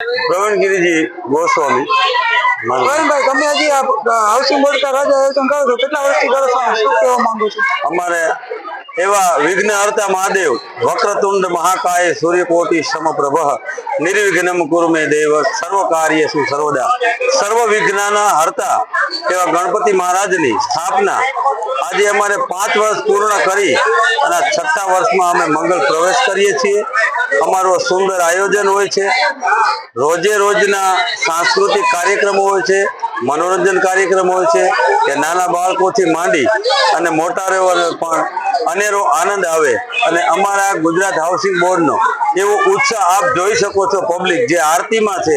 પ્રવીણ ગિરિજી ગોસ્વામી પ્રવીણભાઈ તમે હજી housing board રાજા આયોજન કરો છો કેટલા વર્ષથી કરો છો? શું કહેવા માંગુ છો? અમારે એવા વિઘ્ન હર્તા મહાદેવ, વક્રતુંડ મહાકાય સૂર્યકોટી સમપ્રભ, નિર્વિઘ્નમ કુરમે દેવ સર્વ કાર્યેષુ સર્વદા. સર્વ વિઘ્નના હર્તા એવા ગણપતિ મહારાજની સ્થાપના આજે અમારે પાંચ વર્ષ પૂર્ણ કરી અને છઠ્ઠા વર્ષમાં અમે મંગળ પ્રવેશ કરીએ છીએ. અમારું સુંદર આયોજન હોય છે. રોજે રોજના સાંસ્કૃતિક કાર્યક્રમો હોય છે, મનોરંજન કાર્યક્રમ હોય છે કે નાના બાળકોથી માંડી અને મોટાઓને પણ અનેરો આનંદ આવે અને અમારા ગુજરાત હાઉસિંગ બોર્ડનો એવો ઉત્સાહ આપ જોઈ શકો છો પબ્લિક. જે આરતીમાં છે,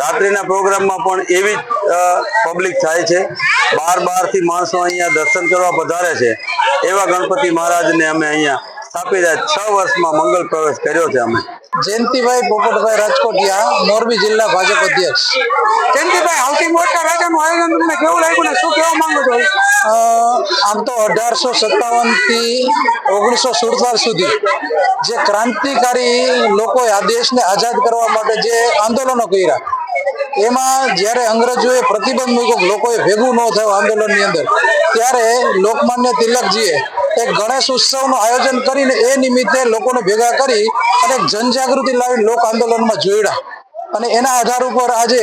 રાત્રિના પ્રોગ્રામમાં પણ એવી જ પબ્લિક થાય છે. બાર બારથી માણસો અહીંયા દર્શન કરવા પધારે છે. એવા ગણપતિ મહારાજને અમે અહીંયા સ્થાપી રહ્યા છ વર્ષમાં મંગલ પ્રવેશ કર્યો છે અમે. જયંતિભાઈ પોપટભાઈ રાજકોટિયા મોરબી જિલ્લા ભાજપ અધ્યક્ષ. જયંતિભાઈ આવતી બોર્ડ રાજાનું આયોજન તમને કેવું લાગ્યું ને શું કહેવા માંગો છો? આમ તો અઢારસો સત્તાવનથી ઓગણીસો સુડતાલીસ સુધી જે ક્રાંતિકારી લોકોએ આ દેશને આઝાદ કરવા માટે જે આંદોલનો કર્યા એમાં જ્યારે અંગ્રેજોએ પ્રતિબંધ મૂક્યો લોકોએ ભેગું ન થયું આંદોલનની અંદર ત્યારે લોકમાન્ય તિલકજીએ એક ગણેશ ઉત્સવનું આયોજન કરીને એ નિમિત્તે લોકોને ભેગા કરી અને જનજાગૃતિ લાવી લોક આંદોલનમાં જોડ્યા. અને એના આધાર ઉપર આજે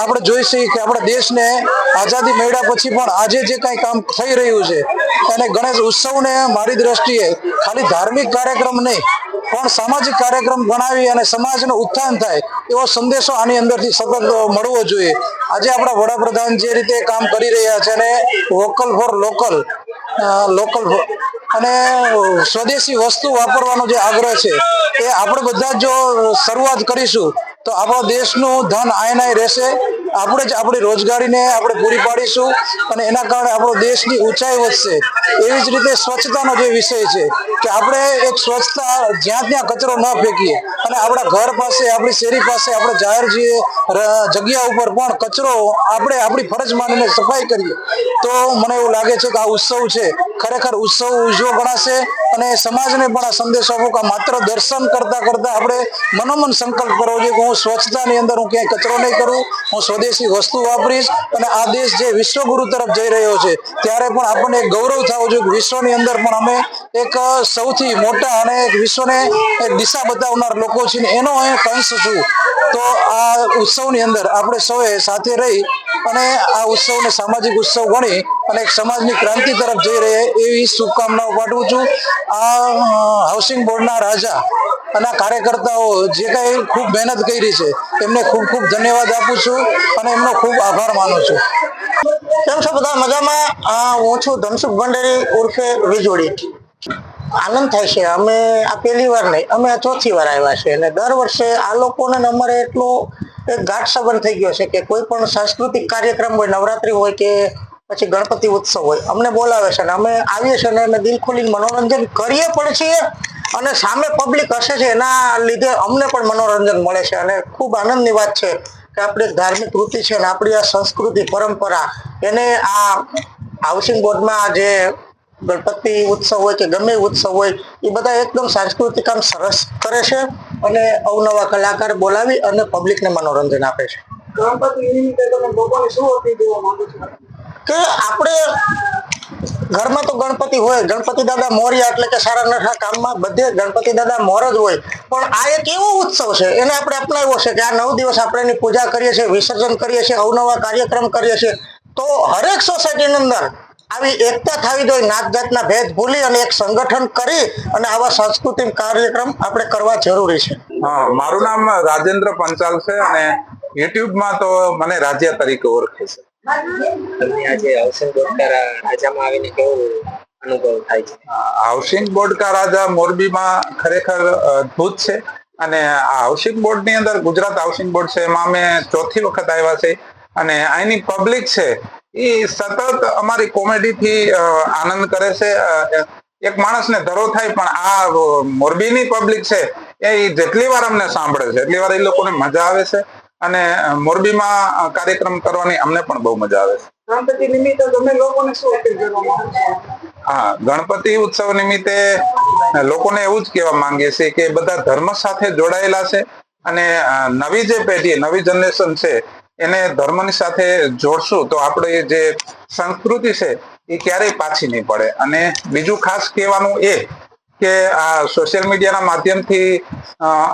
આપણે જોઈ કે આપણા દેશને આઝાદી મળ્યા પછી પણ આજે જે કાંઈ કામ થઈ રહ્યું છે અને ગણેશ ઉત્સવને મારી દ્રષ્ટિએ ખાલી ધાર્મિક કાર્યક્રમ નહીં, પણ સામાજિક કાર્યક્રમ ગણાવી અને સમાજનું ઉત્થાન થાય એવો સંદેશો આની અંદરથી સતત મળવો જોઈએ. આજે આપણા વડાપ્રધાન જે રીતે કામ કરી રહ્યા છે અને વોકલ ફોર લોકલ લોકલ અને સ્વદેશી વસ્તુ વાપરવાનો જે આગ્રહ છે, એ આપણે બધા જો શરૂઆત કરીશું, તો આપણો દેશનું ધન આયનાય રહેશે. આપણે જ આપણી રોજગારીને આપણે પૂરી પાડીશું અને એના કારણે આપણો દેશની ઊંચાઈ વધશે. એવી જ રીતે સ્વચ્છતાનો જે વિષય છે, કે આપણે એક સ્વચ્છતા જ્યાં ત્યાં કચરો ન ફેંકીએ અને આપણા ઘર પાસે, આપણી શેરી પાસે આપણે જાહેર જે જગ્યા ઉપર પણ કચરો આપણે આપણી ફરજ માનીને સફાઈ કરીએ. તો મને એવું લાગે છે કે આ ઉત્સવ છે ખરેખર ઉત્સવ ઉજવો ગણાશે અને સમાજને પણ આ સંદેશો આપો કે માત્ર દર્શન કરતા કરતા આપણે મનોમન સંકલ્પ કરવો જોઈએ કે હું સ્વચ્છતાની અંદર હું ક્યાંય કચરો નહીં કરું, હું સ્વદેશી વસ્તુ વાપરીશ અને આ દેશ જે વિશ્વગુરુ તરફ જઈ રહ્યો છે, ત્યારે પણ આપણને એક ગૌરવ થવો જોઈએ કે વિશ્વની અંદર પણ અમે એક સૌથી મોટા અને એક વિશ્વને એક દિશા બતાવનાર લોકો છીએ એનો અહીં કંશ છું. તો આ ઉત્સવની અંદર આપણે સૌએ સાથે રહી અને આ ઉત્સવને સામાજિક ઉત્સવ ગણી અને એક સમાજની ક્રાંતિ તરફ જઈ રહે એવી શુભકામનાઓ પાઠવું છું. આ હાઉસિંગ બોર્ડના રાજા અને કાર્યકર્તાઓ જે કાંઈ ખૂબ મહેનત કરી છે, એમને ખૂબ ખૂબ ધન્યવાદ આપું છું અને એમનો ખૂબ આભાર માનું છું. કેમ છો બધા? મજામાં? હું છું ધનસુખ ભંડેરી, ઉર્ફે વીજોડી. આનંદ થાય છે. અમે આ પહેલી વાર નહીં, અમે ચોથી વાર આવ્યા છે અને દર વર્ષે આ લોકોને અમારે એટલો ગાઢ સંબંધ થઈ ગયો છે કે કોઈ પણ સાંસ્કૃતિક કાર્યક્રમ હોય, નવરાત્રી હોય કે પછી ગણપતિ ઉત્સવ હોય, અમને બોલાવે છે અને અમે આવીએ છીએ અને અમે દિલ ખોલીને મનોરંજન કરીએ પણ છીએ અને સામે પબ્લિક હશે છે એના લીધે અમને પણ મનોરંજન મળે છે અને ખૂબ આનંદની વાત છે કે આપણી ધાર્મિક વૃત્તિ છે અને આપણી આ સંસ્કૃતિ, પરંપરા, એને આ હાઉસિંગ બોર્ડમાં જે ગણપતિ ઉત્સવ હોય કે ગમે ઉત્સવ હોય, એ બધા એકદમ સાંસ્કૃતિક કામ સરસ કરે છે. અને અવનવા કલાકાર બોલાવી અને પબ્લિકને મનોરંજન આપે છે. કે આપણે ઘરમાં તો ગણપતિ હોય ગણપતિ દાદા મોર્યા એટલે કે સારા નઠા કામમાં બધે ગણપતિ દાદા મોર જ હોય. પણ આ એક એવો ઉત્સવ છે એને આપણે અપનાવ્યો છે કે આ નવ દિવસ આપણે એની પૂજા કરીએ છીએ વિસર્જન કરીએ છીએ અવનવા કાર્યક્રમ કરીએ છીએ. તો હરેક સોસાયટીની અંદર આવી એકતા થવી જોઈએ નાત જાતના ભેદ ભૂલી અને એક સંગઠન કરી અને આવા સાંસ્કૃતિક કાર્યક્રમ આપણે કરવા જરૂરી છે. મારું નામ રાજેન્દ્ર પંચાલ છે અને યુટ્યુબમાં તો મને રાજ્ય તરીકે ઓળખે છે. હાઉસિંગ બોર્ડ દ્વારા રાજામાં આવીને કેવું અનુભવ થાય છે? હાઉસિંગ બોર્ડ કા રાજા મોરબીમાં ખરેખર અદભુત છે અને આ હાઉસિંગ બોર્ડની અંદર ગુજરાત હાઉસિંગ બોર્ડ છે એમાં અમે ચોથી વખત આવ્યા છે અને અહીંની પબ્લિક છે એ સતત અમારી કોમેડી થી આનંદ કરે છે. એક માણસને ધરો થાય પણ આ મોરબીની પબ્લિક છે એ જેટલી વાર અમને સાંભળે છે એટલી વાર એ લોકોને મજા આવે છે. અને મોરબીમાં કાર્યક્રમ કરવાની અમને પણ બહુ મજા આવે છે. ગણપતિ નિમિત્તે તમે લોકોને શું અપીલ હા ગણપતિ ઉત્સવ નિમિત્તે લોકોને એવું જ કહેવા માંગીએ છીએ કે બધા ધર્મ સાથે જોડાયેલા છે. અને નવી જે પેઢી નવી જનરેશન છે એને ધર્મની સાથે જોડશું તો આપણે જે સંસ્કૃતિ છે એ ક્યારેય પાછી નહીં પડે. અને બીજું ખાસ કહેવાનું એ કે આ સોશિયલ મીડિયાના માધ્યમથી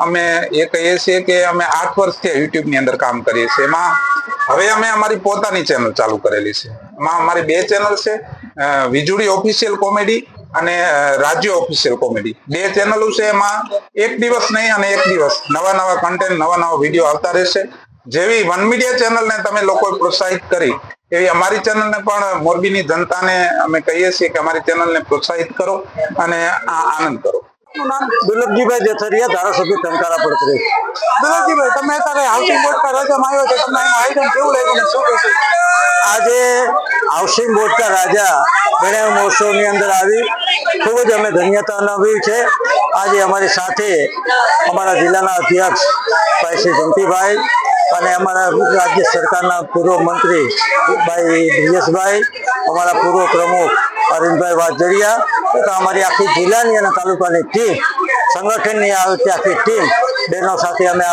અમે એ કહીએ છીએ કે અમે આઠ વર્ષથી યુટ્યુબની અંદર કામ કરીએ છીએ. એમાં હવે અમે અમારી પોતાની ચેનલ ચાલુ કરેલી છે. એમાં અમારી બે ચેનલ છે અ, વીજળી ઓફિશિયલ કોમેડી અને રાજ્ય ઓફિશિયલ કોમેડી બે ચેનલો છે એમાં એક દિવસ નહીં અને એક દિવસ. નવા નવા કન્ટેન્ટ નવા નવા વીડિયો આવતા રહેશે. જેવી વન મીડિયા ચેનલને તમે લોકોએ પ્રોત્સાહિત કરી એવી અમારી ચેનલને પણ મોરબીની જનતાને અમે કહીએ છીએ કે અમારી ચેનલને પ્રોત્સાહિત કરો અને આ આનંદ કરો. દુર્લભજીભાઈ દેથરિયા ધારાસભ્ય ટંકારા પડતરી દુર્લભજીભાઈ તમે અત્યારે હાઉસિંગ બોર્ડ પર રજામાં આવ્યો છે તમને આયોજન કેવું લાગ્યું શું કહેશો આજે હાઉસિંગ બોર્ડ કા રાજા ગણેશ મહોત્સવની અંદર આવી. ખૂબ જ અમે ધન્યતા અનુભવી છે. આજે અમારી સાથે અમારા જિલ્લાના અધ્યક્ષ ભાઈ શ્રી જંતીભાઈ અને અમારા રાજ્ય સરકારના પૂર્વ મંત્રી ભાઈ બ્રિજેશભાઈ અમારા પૂર્વ પ્રમુખ અરવિંદભાઈ વાજરિયા તથા અમારી આખી જિલ્લાની અને તાલુકાની ટીમ, સંગઠનની આવતી આખી ટીમ બહેનો સાથે અમે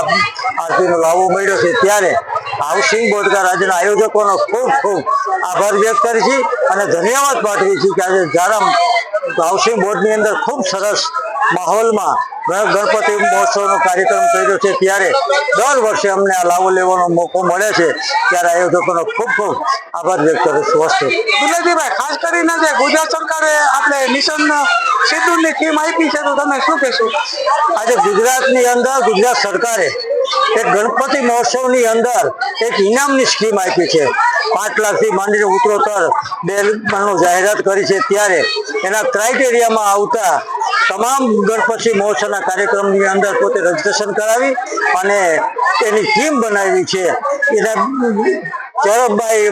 આરતીનો લાવો મળ્યો છે. ત્યારે હાઉસિંગ બોર્ડના રાજ્યના આયોજકોનો ખૂબ ખૂબ આભાર વ્યક્ત કરી છે અને ધન્યવાદ પાઠવી છે કે આજે જારામ હાઉસિંગ બોર્ડની અંદર ખૂબ સરસ માહોલમાં ગણપતિ મહોત્સવનો કાર્યક્રમ કર્યો છે ત્યારે દર વર્ષે અમને આ લાવો લેવાનો મોકો મળે છે. ત્યારે આયોજકોનો ખૂબ ખૂબ આભાર વ્યક્ત કરું છું. વસ્તુ. દુલજીભાઈ ખાસ કરીને જે ગુજરાત સરકારે આપણે મિશન સિંદૂરની થીમ આપી છે તો તમે શું કહેશો? આજે ગુજરાતની અંદર ગુજરાત સરકારે એક ગણપતિ મહોત્સવની અંદર એક ઇનામની સ્કીમ આપી છે. પાંચ લાખથી માંડીને ઉત્તરોત્તર બે જાહેરાત કરી છે. ત્યારે એના ક્રાઇટેરિયામાં આવતા તમામ ગણપતિ મહોત્સવના કાર્યક્રમની અંદર પોતે રજીસ્ટ્રેશન કરાવી અને એની ટીમ બનાવી છે. એને ચરબભાઈ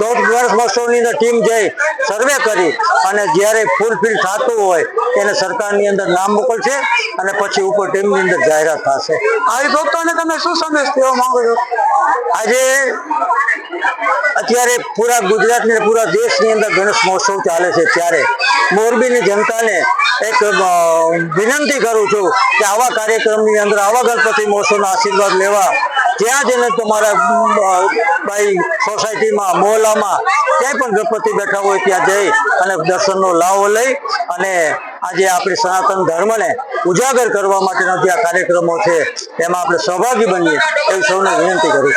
ગૌત વર્ષ મહોત્સવની અંદર ટીમ જઈ સર્વે કરી અને જ્યારે ફૂલફિલ થતું હોય એને સરકારની અંદર નામ મોકલશે અને પછી ઉપર ટીમની અંદર જાહેરાત થશે. આવી ભક્તોને તમે શું સંદેશ દેવા માંગો છો? આજે અત્યારે પૂરા ગુજરાતની પૂરા દેશની અંદર ગણેશ મહોત્સવ ચાલે છે ત્યારે મોરબીની જનતાને એક વિનંતી કરું છું કે આવા કાર્યક્રમની અંદર આવા ગણપતિ મહોત્સવના આશીર્વાદ લેવા ત્યાં જઈને તમારા ભાઈ, સોસાયટીમાં, મોહલ્લામાં ક્યાંય પણ ગણપતિ બેઠા હોય ત્યાં જઈ અને દર્શનનો લાવો લઈ અને આજે આપણી સનાતન ધર્મને ઉજાગર કરવા માટેના જે આ કાર્યક્રમો છે, એમાં આપણે સહભાગી બનીએ એવી સૌને વિનંતી કરું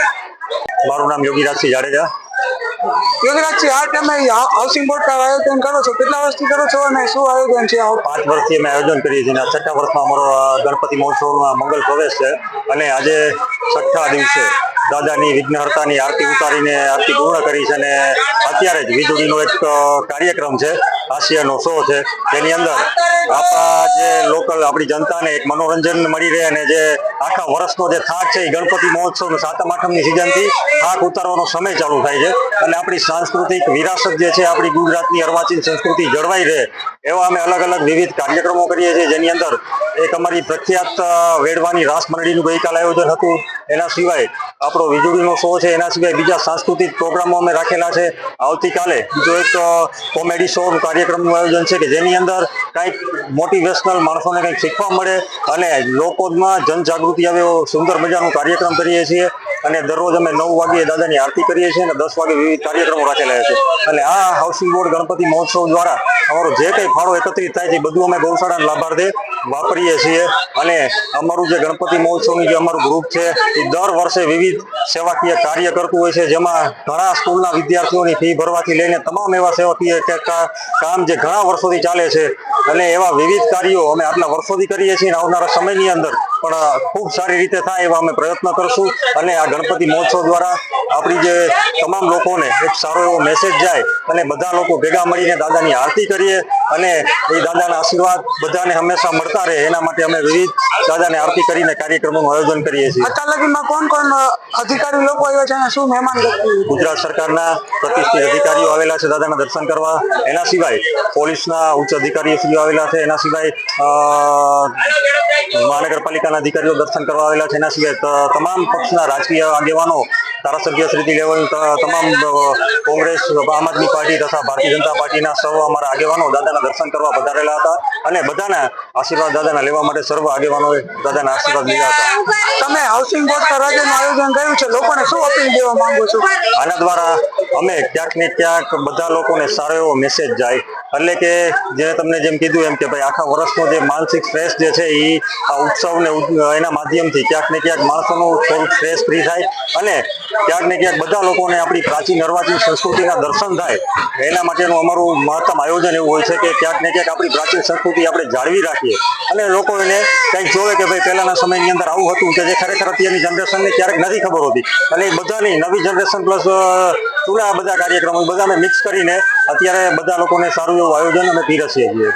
મારું નામ યોગીરાજસિંહ જાડેજા. યોગરાજજી આ તમે હાઉસિંગ બોર્ડ પર આયોજન કરો છો, કેટલા વર્ષથી કરો છો અને શું આયોજન છે? પાંચ વર્ષથી અમે આયોજન કરીએ છીએ છઠ્ઠા વર્ષમાં અમારો ગણપતિ મહોત્સવમાં મંગલ પ્રવેશ છે અને આજે છઠ્ઠા દિવસે દાદાની વિઘ્નહર્તાની આરતી ઉતારીને આરતી પૂર્ણ કરી છે અને અત્યારે જ વીજળીનો એક કાર્યક્રમ છે, હાસ્યનો શો છે. તેની અંદર આપણા જે લોકલ, આપણી જનતાને એક મનોરંજન મળી રહે અને જે આખા વર્ષનો જે થાક છે એ ગણપતિ મહોત્સવ સાતમ આઠમની સિઝનથી થાક ઉતારવાનો સમય ચાલુ થાય છે. અને આપણી સાંસ્કૃતિક વિરાસત જે છે, આપણી ગુજરાતની અર્વાચીન સંસ્કૃતિ જળવાઈ રહે એવા અમે અલગ અલગ વિવિધ કાર્યક્રમો કરીએ છીએ જેની અંદર એક અમારી પ્રખ્યાત વેડવાની રાસ મંડળીનું ગઈકાલે આયોજન હતું. એના સિવાય આપણો વીજળીનો શો છે, એના સિવાય બીજા સાંસ્કૃતિક પ્રોગ્રામો અમે રાખેલા છે. આવતીકાલે બીજો એક કોમેડી શો કાર્યક્રમનું આયોજન છે કે જેની અંદર કંઈક મોટિવેશનલ માણસોને કંઈક શીખવા મળે અને લોકોમાં જનજાગૃતિ આવે એવો સુંદર મજાનો કાર્યક્રમ કરીએ છીએ. અને દરરોજ અમે નવ વાગ્યે દાદાની આરતી કરીએ છીએ અને દસ વાગે વિવિધ કાર્યક્રમો રાખેલા છે. અને આ હાઉસિંગ બોર્ડ ગણપતિ મહોત્સવ દ્વારા અમારો જે કંઈ ફાળો એકત્રિત થાય છે એ બધું અમે ગૌશાળાના લાભાર્થે વાપરીએ છીએ અને અમારું જે ગણપતિ મહોત્સવનું જે અમારું ગ્રુપ છે, એ દર વર્ષે વિવિધ સેવાકીય કાર્ય કરતું હોય છે, જેમાં ઘણા સ્કૂલના વિદ્યાર્થીઓની ફી ભરવાથી લઈને તમામ એવા સેવાકીય કામ જે ઘણા વર્ષોથી ચાલે છે, અને એવા વિવિધ કાર્યો અમે આટલા વર્ષોથી કરીએ છીએ આવનારા સમયની અંદર પણ ખૂબ સારી રીતે થાય એવા અમે પ્રયત્ન કરશું અને આ ગણપતિ મહોત્સવ દ્વારા આપણી જે તમામ લોકોને એક સારો એવો મેસેજ જાય અને બધા લોકો ભેગા મળીને દાદાની આરતી કરીએ અને એ દાદાના આશીર્વાદ બધાને હંમેશા મળતા રહે. એના માટે અમે વિવિધ દાદાને આરતી કરીને કાર્યક્રમોનું આયોજન કરીએ છીએ. અત્યાર કોણ કોણ અધિકારી લોકો આવ્યા છે અને શું મહેમાન ગુજરાત સરકારના પ્રતિષ્ઠિત અધિકારીઓ આવેલા છે દાદાના દર્શન કરવા. એના સિવાય પોલીસના ઉચ્ચ અધિકારીઓ શ્રીઓ આવેલા છે. એના સિવાય મહાનગરપાલિકાના અધિકારીઓ દર્શન કરવા આવેલા છે. એના સિવાય તમામ પક્ષના રાજકીય આગેવાનો ધારાસભ્ય શ્રીથી લેવલ તમામ કોંગ્રેસ આમ આદમી પાર્ટી તથા ભારતીય જનતા પાર્ટીના સૌ અમારા આગેવાનો દાદાના દર્શન કરવા પધારેલા હતા અને બધાના આશીર્વાદ દાદાના લેવા માટે સર્વ આગેવાનોએ દાદાના આશીર્વાદ લીધા હતા. તમે હાઉસિંગ બોર્ડ પર રાજ્યનું આયોજન કર્યું છે? લોકોને શું અપીલ દેવા માંગો છો? આના દ્વારા અમે ક્યાંક ને ક્યાંક બધા લોકોને સારો એવો મેસેજ જાય. એટલે કે જે તમને જેમ કીધું એમ કે ભાઈ આખા વર્ષનો જે માનસિક સ્ટ્રેસ જે છે એ આ ઉત્સવને એના માધ્યમથી ક્યાંક ને ક્યાંક માણસોનું થોડુંક સ્ટ્રેસ ફ્રી થાય અને ક્યાંક ને ક્યાંક બધા લોકોને આપણી પ્રાચીન અર્વાચીન સંસ્કૃતિના દર્શન થાય. એના માટેનું અમારું મહત્તમ આયોજન એવું હોય છે કે ક્યાંક ને ક્યાંક આપણી પ્રાચીન સંસ્કૃતિ આપણે જાળવી રાખીએ. અને લોકો એને કંઈક જોવે કે ભાઈ પહેલાના સમયની અંદર આવું હતું કે જે ખરેખર અત્યારની જનરેશનને ક્યારેક નથી ખબર હોતી. અને બધાની નવી જનરેશન પ્લસ જૂના બધા કાર્યક્રમો બધાને મિક્સ કરીને અત્યારે બધા લોકોને સારું એવું આયોજન અમે પીરસીએ છીએ.